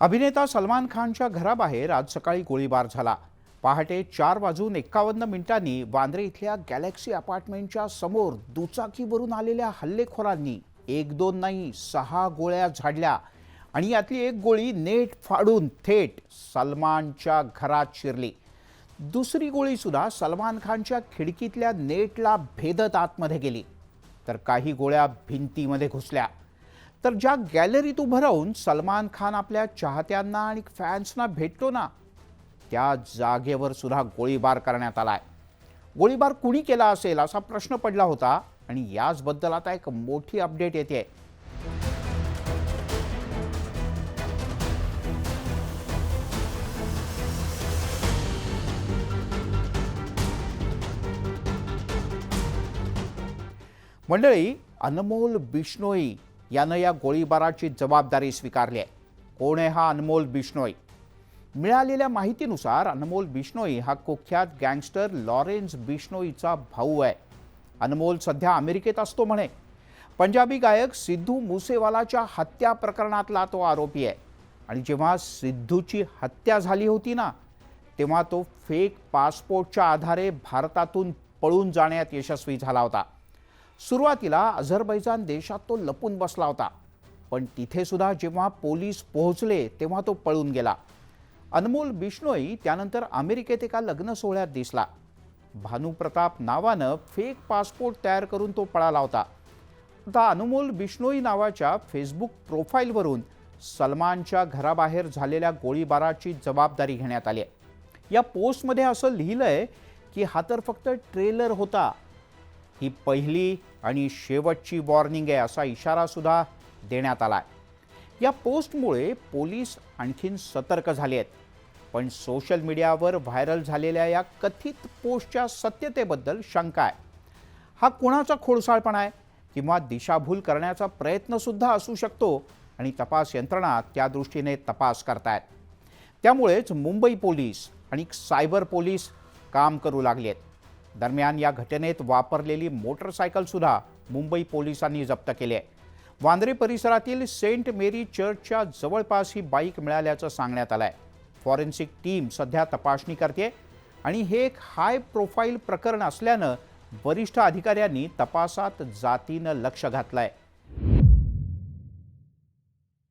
अभिनेता सलमान खानच्या घराबाहेर आज सकाळी गोळीबार झाला. पहाटे चार वाजून एक्कावन्न मिनिटांनी वांद्रे इथल्या गॅलेक्सी अपार्टमेंटच्या समोर दुचाकीवरून आलेल्या हल्लेखोरांनी एक दोन नाही सहा गोळ्या झाडल्या आणि यातली एक गोळी नेट फाडून थेट सलमानच्या घरात शिरली. दुसरी गोळीसुद्धा सलमान खानच्या खिडकीतल्या नेटला भेदत आतमध्ये गेली. तर काही गोळ्या भिंतीमध्ये घुसल्या. तर ज्या गॅलरीत उभं राहून सलमान खान आपल्या चाहत्यांना आणि फॅन्सना भेटतो ना त्या जागेवर सुद्धा गोळीबार करण्यात आलाय. गोळीबार कुणी केला असेल असा प्रश्न पडला होता आणि याचबद्दल आता एक मोठी अपडेट येते मंडळी अनमोल बिश्नोई यानं या गोळीबाराची जबाबदारी स्वीकारली आहे. कोण आहे हा अनमोल बिश्नोई? मिळालेल्या माहितीनुसार अनमोल बिश्नोई हा कुख्यात गँगस्टर लॉरेन्स बिश्नोईचा भाऊ आहे. अनमोल सध्या अमेरिकेत असतो म्हणे. पंजाबी गायक सिद्धू मुसेवालाच्या हत्या प्रकरणातला तो आरोपी आहे. आणि जेव्हा सिद्धूची हत्या झाली होती ना तेव्हा तो फेक पासपोर्टच्या आधारे भारतातून पळून जाण्यात यशस्वी झाला होता. सुरुवातीला अझरबैजान देशात तो लपून बसला होता. पण तिथे सुद्धा जेव्हा पोलीस पोहोचले तेव्हा तो पळून गेला. अनमोल बिश्नोई त्यानंतर अमेरिकेत एका लग्न सोहळ्यात दिसला. भानुप्रताप नावानं फेक पासपोर्ट तयार करून तो पळाला होता. आता अनमोल बिश्नोई नावाच्या फेसबुक प्रोफाईलवरून सलमानच्या घराबाहेर झालेल्या गोळीबाराची जबाबदारी घेण्यात आली आहे. या पोस्टमध्ये असं लिहिलंय की हा तर फक्त ट्रेलर होता. ही पहिली आणि शेवटची वॉर्निंग आहे असा इशारासुद्धा देण्यात आला आहे या पोस्टमुळे पोलीस आणखीन सतर्क झाले आहेत. पण सोशल मीडियावर व्हायरल झालेल्या या कथित पोस्टच्या सत्यतेबद्दल शंका आहे. हा कुणाचा खोडसाळपणा आहे किंवा दिशाभूल करण्याचा प्रयत्नसुद्धा असू शकतो आणि तपास यंत्रणा त्या दृष्टीने तपास करतायत. त्यामुळेच मुंबई पोलीस आणि सायबर पोलीस काम करू लागले आहेत दरम्यान या घटनेत वापरलेली मोटरसायकलसुद्धा मुंबई पोलिसांनी जप्त केली आहे. वांद्रे परिसरातील सेंट मेरी चर्चच्या जवळपास ही बाईक मिळाल्याचं सांगण्यात आलं आहे फॉरेन्सिक टीम सध्या तपासणी करते आणि हे एक हाय प्रोफाईल प्रकरण असल्यानं वरिष्ठ अधिकाऱ्यांनी तपासात जातीनं लक्ष घातलं आहे